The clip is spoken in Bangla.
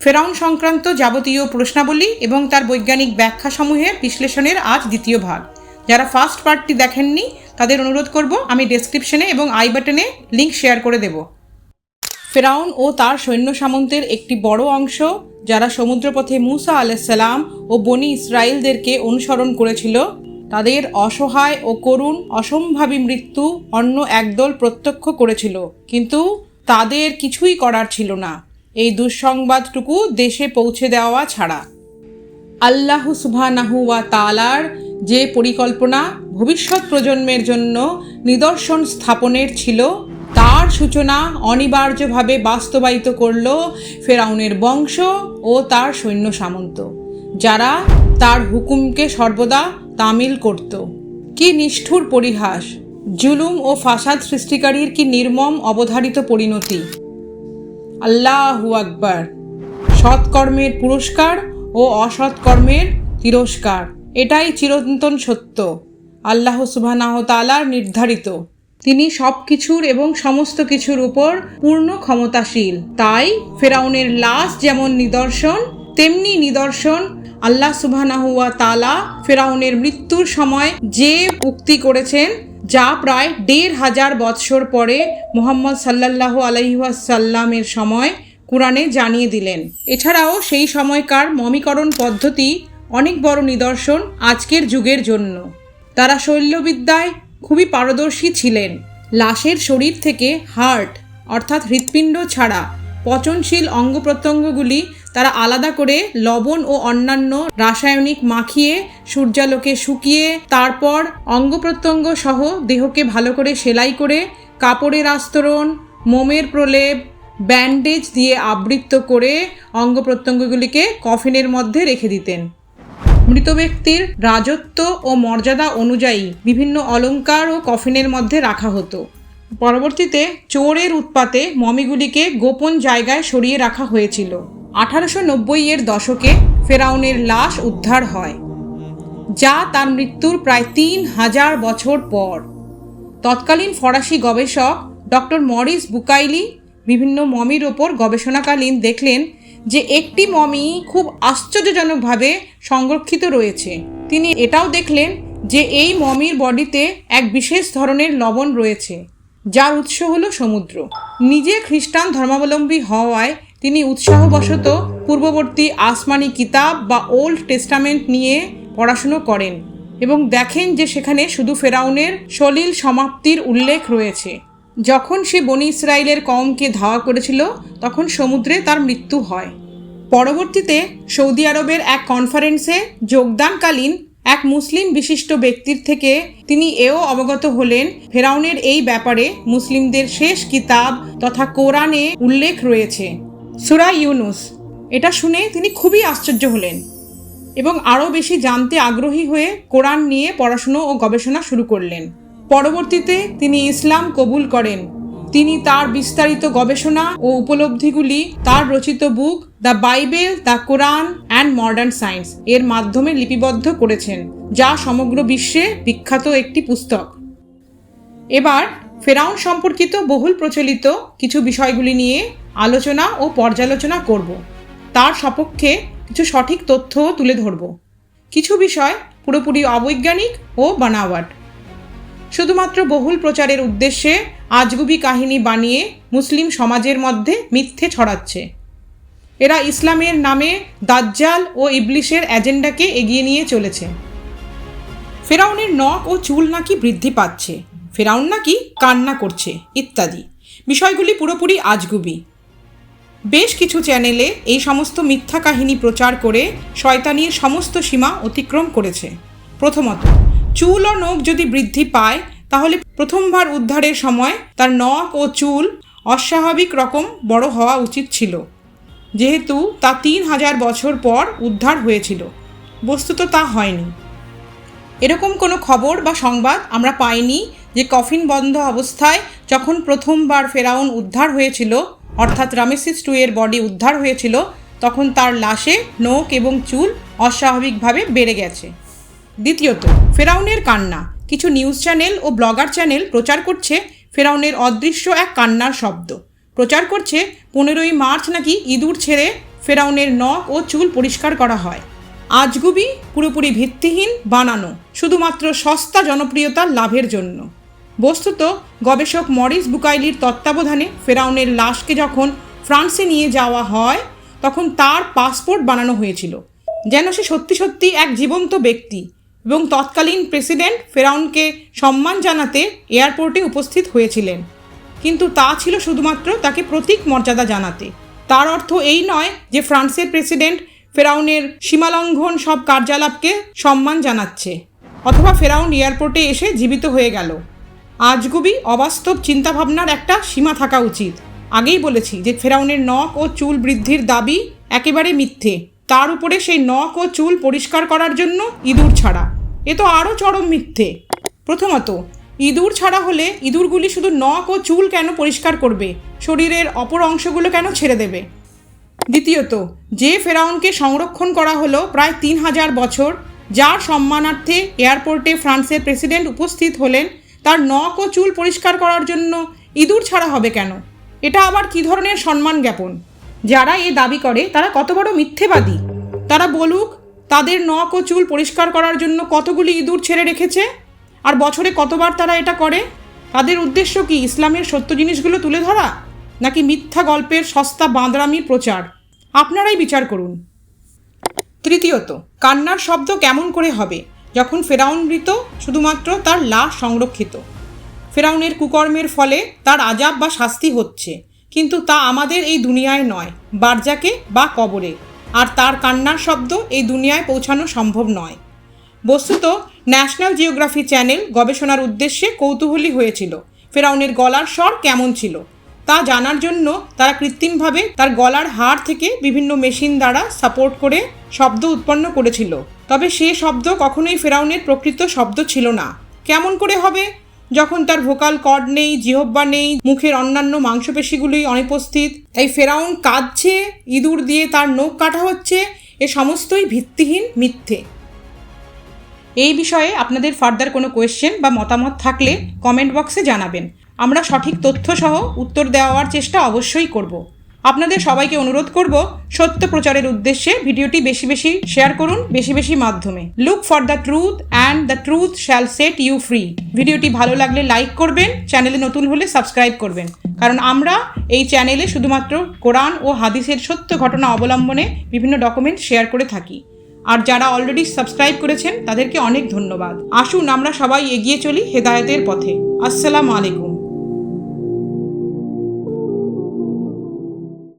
ফেরাউন সংক্রান্ত যাবতীয় প্রশ্নাবলী এবং তার বৈজ্ঞানিক ব্যাখ্যাসমূহের বিশ্লেষণের আজ দ্বিতীয় ভাগ। যারা ফার্স্ট পার্টটি দেখেননি, তাদের অনুরোধ করব, আমি ডেসক্রিপশনে এবং আই বাটনে লিংক শেয়ার করে দেব। ফেরাউন ও তার সৈন্য সামন্তের একটি বড় অংশ, যারা সমুদ্রপথে মুসা আলাইসাল্লাম ও বনি ইসরায়েলদেরকে অনুসরণ করেছিল তাদের অসহায় ও করুণ অসম্ভাবী মৃত্যু অন্য একদল প্রত্যক্ষ করেছিল। কিন্তু তাদের কিছুই করার ছিল না। এই দুঃসংবাদটুকু দেশে পৌঁছে দেওয়া ছাড়া। আল্লাহ সুবহানাহু ওয়া তালার যে পরিকল্পনা ভবিষ্যৎ প্রজন্মের জন্য নিদর্শন স্থাপনের ছিল, তার সূচনা অনিবার্যভাবে বাস্তবায়িত করল ফেরাউনের বংশ ও তার সৈন্য সামন্ত, যারা তার হুকুমকে সর্বদা তামিল করত। কি নিষ্ঠুর পরিহাস। জুলুম ও ফাসাদ সৃষ্টিকারীর কি নির্মম অবধারিত পরিণতি। আল্লাহু আকবার। সৎকর্মের পুরস্কার ও অসৎকর্মের তিরস্কার। এটাই চিরন্তন সত্য। আল্লাহ সুবহানাহ তালার নির্ধারিত। তিনি সব কিছুর এবং সমস্ত কিছুর উপর পূর্ণ ক্ষমতাশীল। তাই ফেরাউনের লাশ যেমন নিদর্শন, তেমনি নিদর্শন আল্লাহ সুবহানাহুয়া তালা ফেরাউনের মৃত্যুর সময় যে উক্তি করেছেন, যা প্রায় দেড় হাজার বৎসর পরে মোহাম্মদ সাল্লাহ আলহিহাসাল্লামের সময় কোরআনে জানিয়ে দিলেন। এছাড়াও সেই সময়কার মমিকরণ পদ্ধতি অনেক বড় নিদর্শন আজকের যুগের জন্য। তারা শৈল্যবিদ্যায় খুবই পারদর্শী ছিলেন। লাশের শরীর থেকে হার্ট, অর্থাৎ হৃৎপিণ্ড ছাড়া পচনশীল অঙ্গ প্রত্যঙ্গগুলি তারা আলাদা করে লবণ ও অন্যান্য রাসায়নিক মাখিয়ে সূর্যালোকে শুকিয়ে তারপর অঙ্গ প্রত্যঙ্গ সহ দেহকে ভালো করে সেলাই করে কাপড়ের আস্তরণ, মোমের প্রলেপ, ব্যান্ডেজ দিয়ে আবৃত্ত করে অঙ্গ প্রত্যঙ্গগুলিকে কফিনের মধ্যে রেখে দিতেন। মৃত ব্যক্তির রাজত্ব ও মর্যাদা অনুযায়ী বিভিন্ন অলঙ্কার ও কফিনের মধ্যে রাখা হতো। পরবর্তীতে চোরের উৎপাতে মমিগুলিকে গোপন জায়গায় সরিয়ে রাখা হয়েছিল। আঠারোশো নব্বই এর দশকে ফেরাউনের লাশ উদ্ধার হয়, যা তার মৃত্যুর প্রায় তিন হাজার বছর পর। তৎকালীন ফরাসি গবেষক ডক্টর মরিস বুকাইলি বিভিন্ন মমির ওপর গবেষণাকালীন দেখলেন যে একটি মমি খুব আশ্চর্যজনকভাবে সংরক্ষিত রয়েছে। তিনি এটাও দেখলেন যে এই মমির বডিতে এক বিশেষ ধরনের লবণ রয়েছে, যার উৎস হলো সমুদ্র। নিজে খ্রিস্টান ধর্মাবলম্বী হওয়ায় তিনি উৎসাহবশত পূর্ববর্তী আসমানি কিতাব বা ওল্ড টেস্টামেন্ট নিয়ে পড়াশুনো করেন এবং দেখেন যে সেখানে শুধু ফেরাউনের সলিল সমাপ্তির উল্লেখ রয়েছে। যখন সে বনি ইসরায়েলের কমকে ধাওয়া করেছিল, তখন সমুদ্রে তার মৃত্যু হয়। পরবর্তীতে সৌদি আরবের এক কনফারেন্সে যোগদানকালীন এক মুসলিম বিশিষ্ট ব্যক্তির থেকে তিনি এও অবগত হলেন, ফেরাউনের এই ব্যাপারে মুসলিমদের শেষ কিতাব তথা কোরআনে উল্লেখ রয়েছে। সুরা ইউনুস। এটা শুনে তিনি খুবই আশ্চর্য হলেন এবং আরও বেশি জানতে আগ্রহী হয়ে কোরআন নিয়ে পড়াশুনো ও গবেষণা শুরু করলেন। পরবর্তীতে তিনি ইসলাম কবুল করেন। তিনি তার বিস্তারিত গবেষণা ও উপলব্ধিগুলি, তার রচিত book, the Bible, the Quran and modern science এর মাধ্যমে লিপিবদ্ধ করেছেন, যা সমগ্র বিশ্বে বিখ্যাত একটি পুস্তক। এবার ফেরাউন সম্পর্কিত বহুল প্রচলিত কিছু বিষয়গুলি নিয়ে আলোচনা ও পর্যালোচনা করব। তার সপক্ষে কিছু সঠিক তথ্যও তুলে ধরব। কিছু বিষয় পুরোপুরি অবৈজ্ঞানিক ও বানাওয়াট। শুধুমাত্র বহুল প্রচারের উদ্দেশ্যে আজগুবি কাহিনী বানিয়ে মুসলিম সমাজের মধ্যে মিথ্যে ছড়াচ্ছে। এরা ইসলামের নামে দাজ্জাল ও ইবলিশের এজেন্ডাকে এগিয়ে নিয়ে চলেছে। ফেরাউনের নখ ও চুল নাকি বৃদ্ধি পাচ্ছে, ফেরাউন নাকি কান্না করছে, ইত্যাদি। বিষয়গুলি পুরোপুরি আজগুবি। বেশ কিছু চ্যানেলে এই সমস্ত মিথ্যা কাহিনী প্রচার করে শয়তানির সমস্ত সীমা অতিক্রম করেছে। প্রথমত, চুল ও নখ যদি বৃদ্ধি পায়, তাহলে প্রথমবার উদ্ধারের সময় তার নখ ও চুল অস্বাভাবিক রকম বড় হওয়া উচিত ছিল। যেহেতু তা তিন হাজার বছর পর উদ্ধার হয়েছিল। বস্তুত তা হয়নি। এরকম কোনো খবর বা সংবাদ আমরা পাইনি যে কফিন বন্ধ অবস্থায় যখন প্রথমবার ফেরাউন উদ্ধার হয়েছিল অর্থাৎ রামেসিস টু এর বডি উদ্ধার হয়েছিল, তখন তার লাশে নখ এবং চুল অস্বাভাবিকভাবে বেড়ে গেছে। দ্বিতীয়ত, ফেরাউনের কান্না। কিছু নিউজ চ্যানেল ও ব্লগার চ্যানেল প্রচার করছে ফেরাউনের অদৃশ্য এক কান্নার শব্দ। প্রচার করছে, পনেরোই মার্চ নাকি ইঁদুর ছেড়ে ফেরাউনের নখ ও চুল পরিষ্কার করা হয়। আজগুবি পুরোপুরি ভিত্তিহীন, বানানো। শুধুমাত্র সস্তা জনপ্রিয়তা লাভের জন্য। বস্তুত, গবেষক মরিস বুকাইলির তত্ত্বাবধানে ফেরাউনের লাশকে যখন ফ্রান্সে নিয়ে যাওয়া হয়, তখন তার পাসপোর্ট বানানো হয়েছিল। যেন সে সত্যি সত্যি এক জীবন্ত ব্যক্তি এবং তৎকালীন প্রেসিডেন্ট ফেরাউনকে সম্মান জানাতে এয়ারপোর্টে উপস্থিত হয়েছিলেন। কিন্তু তা ছিল শুধুমাত্র তাকে প্রতীক মর্যাদা জানাতে। তার অর্থ এই নয় যে ফ্রান্সের প্রেসিডেন্ট ফেরাউনের সীমালঙ্ঘন সব কার্যালাপকে সম্মান জানাচ্ছে, অথবা ফেরাউন এয়ারপোর্টে এসে জীবিত হয়ে গেল। আজগুবি অবাস্তব চিন্তাভাবনার একটা সীমা থাকা উচিত। আগেই বলেছি যে ফেরাউনের নখ ও চুল বৃদ্ধির দাবি একেবারে মিথ্যে। তার উপরে সেই নখ ও চুল পরিষ্কার করার জন্য ইঁদুর ছাড়া। এ তো আরও চরম মিথ্যে। প্রথমত, ইঁদুর ছাড়া হলে ইঁদুরগুলি শুধু নখ ও চুল কেন পরিষ্কার করবে? শরীরের অপর অংশগুলো কেন ছেড়ে দেবে? দ্বিতীয়ত, যে ফেরাউনকে সংরক্ষণ করা হলো প্রায় তিন হাজার বছর, যার সম্মানার্থে এয়ারপোর্টে ফ্রান্সের প্রেসিডেন্ট উপস্থিত হলেন তার নখ ও চুল পরিষ্কার করার জন্য ইঁদুর ছাড়া হবে কেন? এটা আবার কী ধরনের সম্মান জ্ঞাপন? যারা এ দাবি করে, তারা কত বড় মিথ্যেবাদী? তারা বলুক, তাদের নখ ও চুল পরিষ্কার করার জন্য কতগুলি ইঁদুর ছেড়ে রেখেছে? আর বছরে কতবার তারা এটা করে? তাদের উদ্দেশ্য কি ইসলামের সত্য জিনিসগুলো তুলে ধরা? নাকি মিথ্যা গল্পের সস্তা বাঁদরামির প্রচার? আপনারাই বিচার করুন। তৃতীয়ত, কান্নার শব্দ কেমন করে হবে? যখন ফেরাউন মৃত, শুধুমাত্র তার লাশ সংরক্ষিত। ফেরাউনের কুকর্মের ফলে তার আজাব বা শাস্তি হচ্ছে, কিন্তু তা আমাদের এই দুনিয়ায় নয়, বারজাকে বা কবরে। আর তার কান্নার শব্দ এই দুনিয়ায় পৌঁছানো সম্ভব নয়। বস্তুত, ন্যাশনাল জিওগ্রাফি চ্যানেল গবেষণার উদ্দেশ্যে কৌতূহলী হয়েছিল, ফেরাউনের গলার স্বর কেমন ছিল তা জানার জন্য তারা কৃত্রিমভাবে তার গলার হাড় থেকে বিভিন্ন মেশিন দ্বারা সাপোর্ট করে শব্দ উৎপন্ন করেছিল। তবে সে শব্দ কখনোই ফেরাউনের প্রকৃত শব্দ ছিল না। কেমন করে হবে? যখন তার ভোকাল কর্ড নেই জিহব্বা নেই, মুখের অন্যান্য মাংসপেশিগুলি অনুপস্থিত, এই ফেরাউন কাঁদছে, ইঁদুর দিয়ে তার নখ কাটা হচ্ছে, এ সমস্তই ভিত্তিহীন মিথ্যে। এই বিষয়ে আপনাদের ফার্দার কোনো কোয়েশ্চেন বা মতামত থাকলে কমেন্ট বক্সে জানাবেন। আমরা সঠিক তথ্য সহ উত্তর দেওয়ার চেষ্টা অবশ্যই করব। আপনাদের সবাইকে অনুরোধ করব সত্য প্রচারের উদ্দেশ্যে ভিডিওটি বেশি বেশি শেয়ার করুন বেশি বেশি মাধ্যমে। Look for the truth and the truth shall set you free ভিডিওটি ভালো লাগলে লাইক করবেন, চ্যানেলে নতুন হলে সাবস্ক্রাইব করবেন। কারণ আমরা এই চ্যানেলে শুধুমাত্র কোরআন ও হাদিসের সত্য ঘটনা অবলম্বনে বিভিন্ন ডকুমেন্ট শেয়ার করে থাকি। আর যারা অলরেডি সাবস্ক্রাইব করেছেন, তাদেরকে অনেক ধন্যবাদ। আসুন আমরা সবাই এগিয়ে চলি হেদায়তের পথে। আসসালামু আলাইকুম।